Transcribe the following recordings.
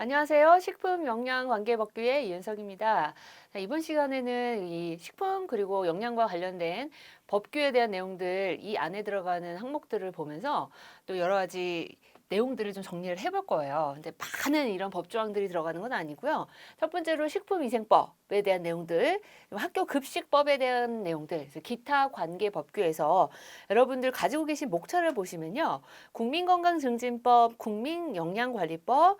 안녕하세요. 식품 영양 관계 법규의 이은석입니다. 자, 이번 시간에는 이 식품 그리고 영양과 관련된 법규에 대한 내용들 이 안에 들어가는 항목들을 보면서 또 여러 가지 내용들을 좀 정리를 해볼 거예요. 근데 많은 이런 법 조항들이 들어가는 건 아니고요. 첫 번째로 식품위생법에 대한 내용들, 학교 급식법에 대한 내용들, 기타 관계 법규에서 여러분들 가지고 계신 목차를 보시면요. 국민건강증진법, 국민영양관리법,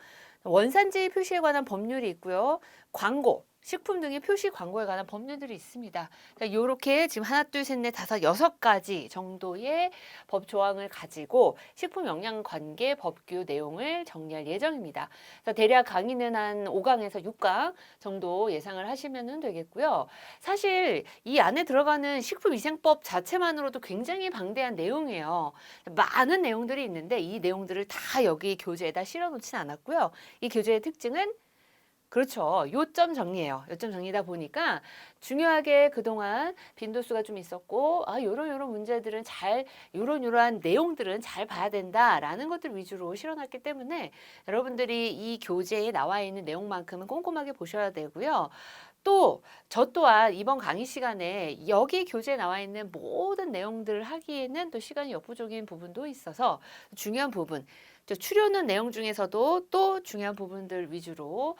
원산지 표시에 관한 법률이 있고요. 광고, 식품 등의 표시 광고에 관한 법률들이 있습니다. 이렇게 지금 하나, 둘, 셋, 넷, 다섯, 여섯 가지 정도의 법 조항을 가지고 식품 영양 관계 법규 내용을 정리할 예정입니다. 그래서 대략 강의는 한 5강에서 6강 정도 예상을 하시면 되겠고요. 사실 이 안에 들어가는 식품위생법 자체만으로도 굉장히 방대한 내용이에요. 많은 내용들이 있는데 이 내용들을 다 여기 교재에다 실어 놓진 않았고요. 이 교재의 특징은 그렇죠. 요점 정리예요. 요점 정리다 보니까 중요하게 그동안 빈도수가 좀 있었고 아 요런 요런 문제들은 잘 요런 요런 내용들은 잘 봐야 된다라는 것들 위주로 실어놨기 때문에 여러분들이 이 교재에 나와 있는 내용만큼은 꼼꼼하게 보셔야 되고요. 또 저 또한 이번 강의 시간에 여기 교재에 나와 있는 모든 내용들을 하기에는 또 시간이 역부족인 부분도 있어서 중요한 부분, 저 추려놓은 내용 중에서도 또 중요한 부분들 위주로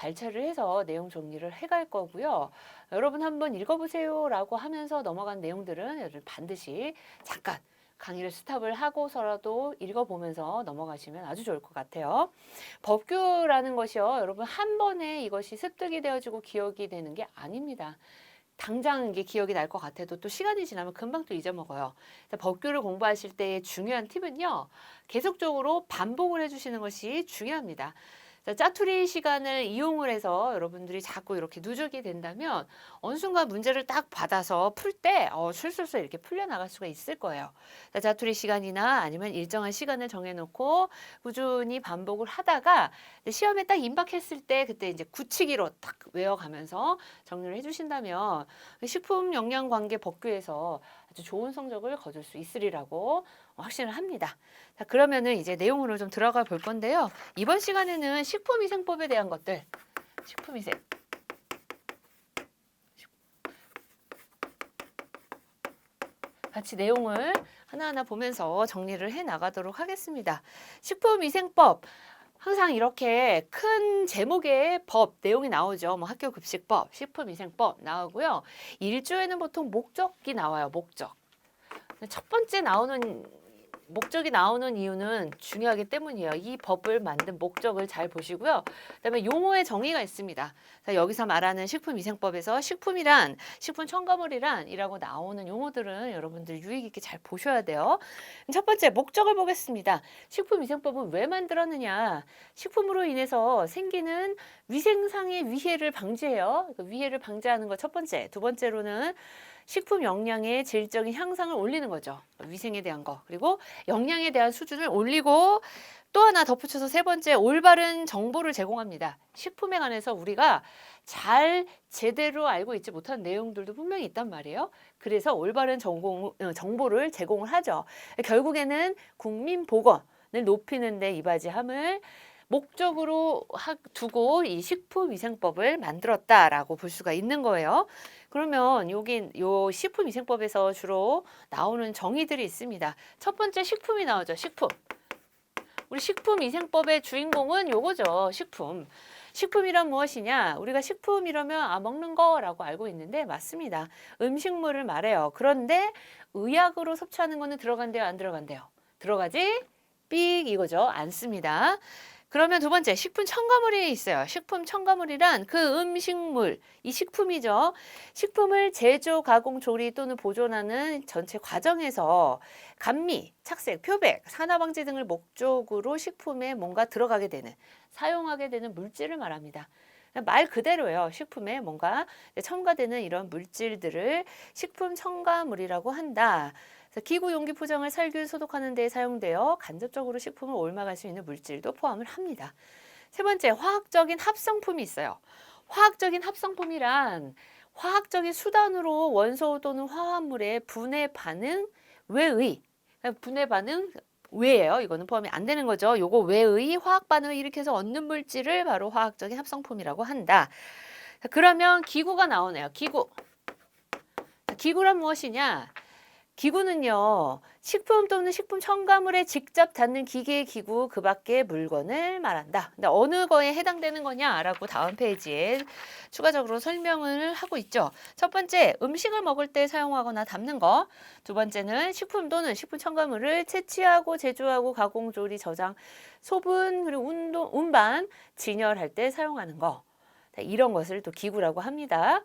발췌를 해서 내용 정리를 해갈 거고요. 여러분 한번 읽어보세요 라고 하면서 넘어간 내용들은 여러분 반드시 잠깐 강의를 스탑을 하고서라도 읽어보면서 넘어가시면 아주 좋을 것 같아요. 법규라는 것이요, 여러분 한 번에 이것이 습득이 되어지고 기억이 되는 게 아닙니다. 당장 이게 기억이 날 것 같아도 또 시간이 지나면 금방 또 잊어먹어요. 법규를 공부하실 때의 중요한 팁은요, 계속적으로 반복을 해주시는 것이 중요합니다. 자, 짜투리 시간을 이용을 해서 여러분들이 자꾸 이렇게 누적이 된다면 어느 순간 문제를 딱 받아서 풀 때 어, 술술술 이렇게 풀려나갈 수가 있을 거예요. 자, 짜투리 시간이나 아니면 일정한 시간을 정해놓고 꾸준히 반복을 하다가 시험에 딱 임박했을 때 그때 이제 굳히기로 딱 외워가면서 정리를 해주신다면 식품 영양 관계 법규에서 아주 좋은 성적을 거둘 수 있으리라고 확신을 합니다. 자, 그러면은 이제 내용으로 좀 들어가 볼 건데요. 이번 시간에는 식품위생법에 대한 것들, 식품위생. 같이 내용을 하나하나 보면서 정리를 해 나가도록 하겠습니다. 식품위생법. 항상 이렇게 큰 제목의 법 내용이 나오죠. 뭐 학교 급식법, 식품위생법 나오고요. 1조에는 보통 목적이 나와요. 목적. 첫 번째 나오는 목적이 나오는 이유는 중요하기 때문이에요. 이 법을 만든 목적을 잘 보시고요. 그다음에 용어의 정의가 있습니다. 자, 여기서 말하는 식품위생법에서 식품이란 식품 첨가물이란이라고 나오는 용어들은 여러분들 유익 있게 잘 보셔야 돼요. 첫 번째 목적을 보겠습니다. 식품위생법은 왜 만들었느냐? 식품으로 인해서 생기는 위생상의 위해를 방지해요. 그 위해를 방지하는 것 첫 번째. 두 번째로는 식품 영양의 질적인 향상을 올리는 거죠. 위생에 대한 거. 그리고 영양에 대한 수준을 올리고 또 하나 덧붙여서 세 번째 올바른 정보를 제공합니다. 식품에 관해서 우리가 잘 제대로 알고 있지 못한 내용들도 분명히 있단 말이에요. 그래서 올바른 정보, 어, 정보를 제공을 하죠. 결국에는 국민 보건을 높이는 데 이바지함을 목적으로 두고 이 식품위생법을 만들었다라고 볼 수가 있는 거예요. 그러면 여기 요 식품위생법에서 주로 나오는 정의들이 있습니다. 첫 번째 식품이 나오죠. 식품. 우리 식품위생법의 주인공은 요거죠. 식품. 식품이란 무엇이냐? 우리가 식품 이러면 아 먹는 거라고 알고 있는데 맞습니다. 음식물을 말해요. 그런데 의약으로 섭취하는 거는 들어간대요, 안 들어간대요? 들어가지? 삑 이거죠. 않습니다. 그러면 두 번째 식품 첨가물이 있어요. 식품 첨가물이란 그 음식물, 이 식품이죠. 식품을 제조, 가공, 조리 또는 보존하는 전체 과정에서 감미, 착색, 표백, 산화방지 등을 목적으로 식품에 뭔가 들어가게 되는, 사용하게 되는 물질을 말합니다. 말 그대로예요. 식품에 뭔가 첨가되는 이런 물질들을 식품 첨가물이라고 한다. 기구 용기 포장을 살균 소독하는 데 사용되어 간접적으로 식품을 옮아갈 수 있는 물질도 포함을 합니다. 세 번째, 화학적인 합성품이 있어요. 화학적인 합성품이란 화학적인 수단으로 원소 또는 화합물의 분해 반응 외의 분해 반응 외예요. 이거는 포함이 안 되는 거죠. 요거 외의 화학 반응을 일으켜서 얻는 물질을 바로 화학적인 합성품이라고 한다. 자, 그러면 기구가 나오네요. 기구. 자, 기구란 무엇이냐? 기구는요, 식품 또는 식품 첨가물에 직접 닿는 기계 기구 그 밖의 물건을 말한다. 근데 어느 거에 해당되는 거냐라고 다음 페이지에 추가적으로 설명을 하고 있죠. 첫 번째, 음식을 먹을 때 사용하거나 담는 거. 두 번째는 식품 또는 식품 첨가물을 채취하고 제조하고 가공, 조리, 저장, 소분, 그리고 운동, 운반, 진열할 때 사용하는 거. 자, 이런 것을 또 기구라고 합니다.